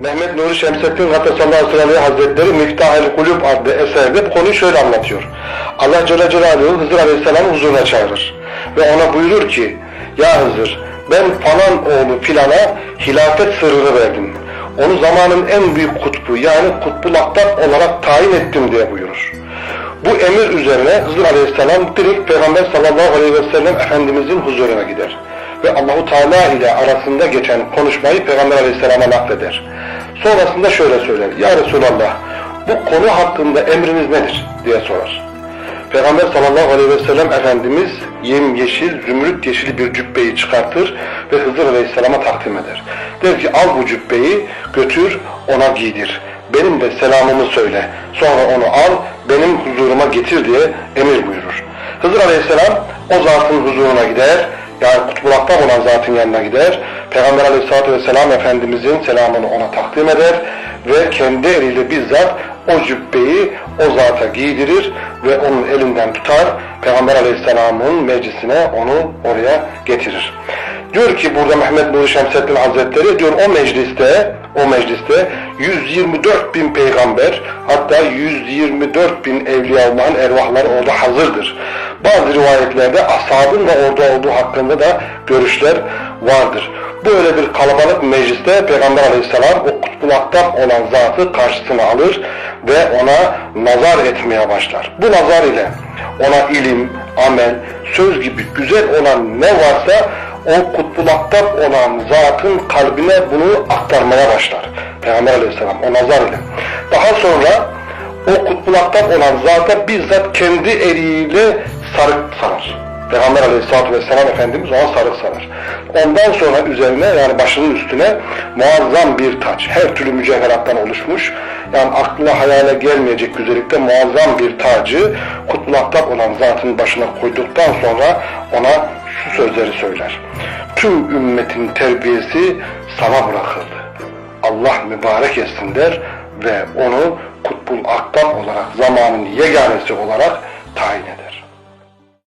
Mehmet Nuri Şemsettin Gatasallahu Sıralı Hazretleri Miftah-ül Kulüp adlı eserde bu konuyu şöyle anlatıyor. Allah Celle Celaluhu Hızır Aleyhisselam'ı huzuruna çağırır. Ve ona buyurur ki, Ya Hızır, ben falan oğlu filana hilafet sırrını verdim. Onu zamanın en büyük kutbu yani kutbul aktab olarak tayin ettim diye buyurur. Bu emir üzerine Hızır Aleyhisselam direkt Peygamber sallallahu aleyhi ve sellem Efendimizin huzuruna gider. Ve Allahu Teala ile arasında geçen konuşmayı Peygamber Aleyhisselam'a nakleder. Sonrasında şöyle söyler. Ya Resulallah bu konu hakkında emriniz nedir? diye sorar. Peygamber sallallahu aleyhi ve sellem Efendimiz yem yeşil, zümrüt yeşili bir cübbeyi çıkartır ve Hızır aleyhisselama takdim eder. Der ki al bu cübbeyi götür ona giydir. Benim de selamımı söyle. Sonra onu al benim huzuruma getir diye emir buyurur. Hızır aleyhisselam o zatın huzuruna gider. Yani kutbulaktan olan zatın yanına gider. Peygamber aleyhissalatü vesselam Efendimizin selamını ona takdim eder ve kendi eliyle bizzat o cübbeyi o zata giydirir ve onun elinden tutar. Peygamber aleyhisselamın meclisine onu oraya getirir. Diyor ki burada Mehmet Nuri Şemsettin Hazretleri diyor o mecliste o mecliste 124 bin peygamber hatta 124 bin Evliyaullah'ın ervahları orada hazırdır. Bazı rivayetlerde ashabın da orada olduğu hakkında da görüşler vardır. Böyle bir kalabalık mecliste Peygamber Aleyhisselam o kutbulaktan olan zatı karşısına alır ve ona nazar etmeye başlar. Bu nazar ile ona ilim, amel, söz gibi güzel olan ne varsa o kutbulaktan olan zatın kalbine bunu aktarmaya başlar. Peygamber Aleyhisselam o nazar ile. Daha sonra o kutbulaktan olan zata bizzat kendi eliyle sarık sarar. Peygamber Aleyhisselatü Vesselam Efendimiz ona sarık sarar. Ondan sonra üzerine yani başının üstüne muazzam bir taç. Her türlü mücevherattan oluşmuş. Yani aklına hayale gelmeyecek güzellikte muazzam bir tacı kutbulaktan olan zatın başına koyduktan sonra ona sözleri söyler. Tüm ümmetin terbiyesi sana bırakıldı. Allah mübarek etsin der ve onu kutbul aktab olarak zamanın yeganesi olarak tayin eder.